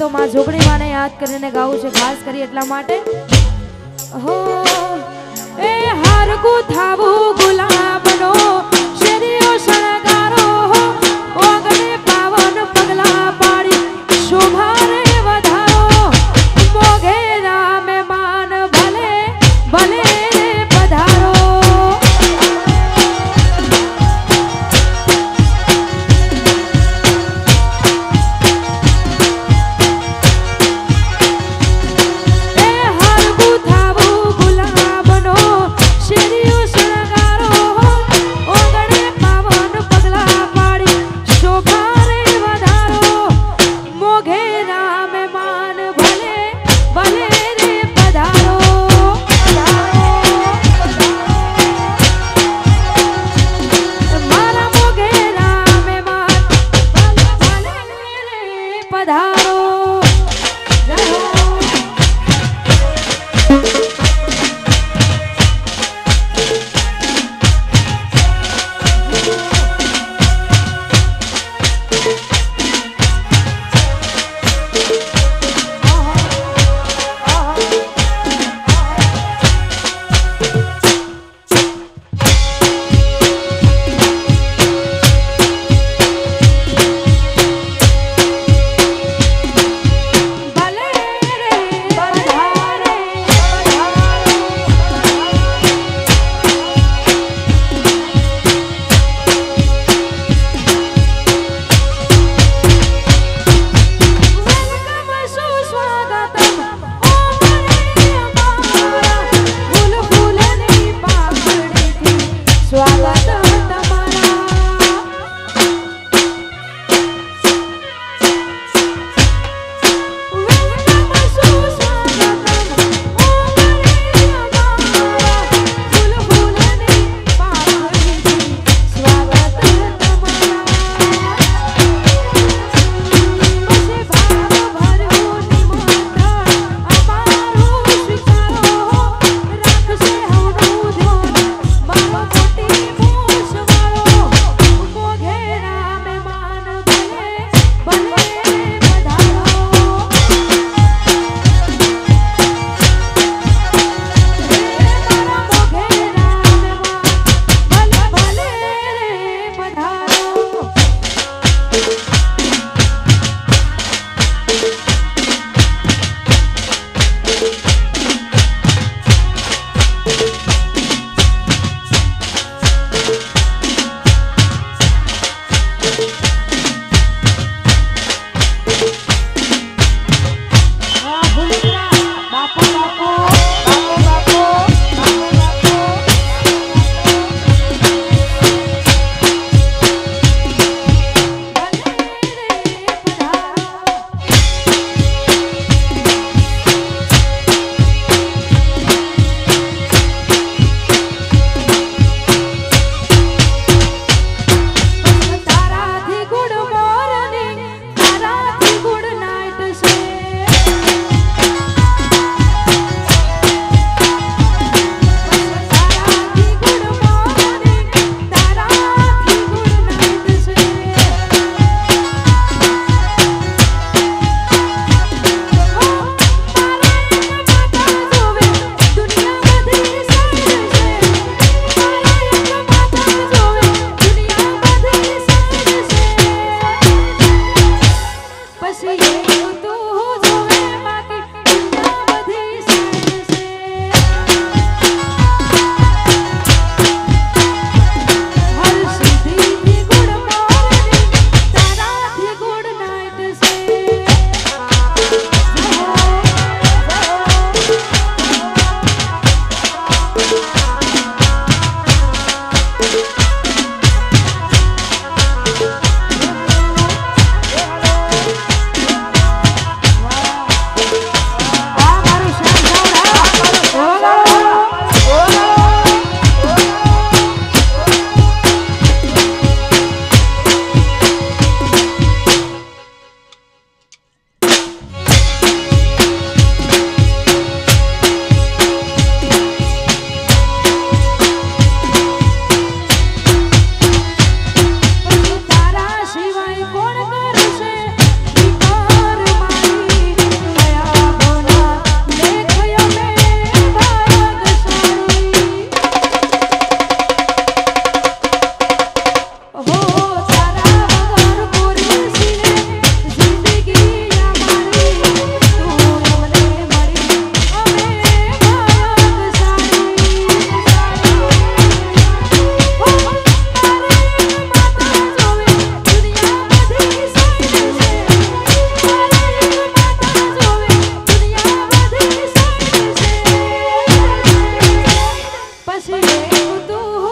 તો માં જોગણી માને યાદ કરીને ગાવું છે, ખાસ કરી એટલા માટે. હો, એ હારકું થાવું ગુલાબનો Thank তো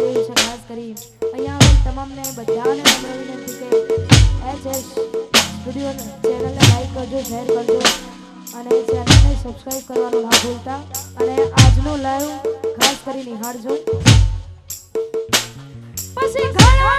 આવી ખાસ કરી. અહીંયા આવેલ તમામને બધાને નમ્ર વિનંતી કે એચ એસ સ્ટુડિયો ચેનલને લાઈક કરજો શેર કરજો અને ચેનલને સબસ્ક્રાઈબ કરવાનું ના ભૂલતા. અને આજનો લાઈવ ખાસ કરી નિહાળજો. પછી ઘણા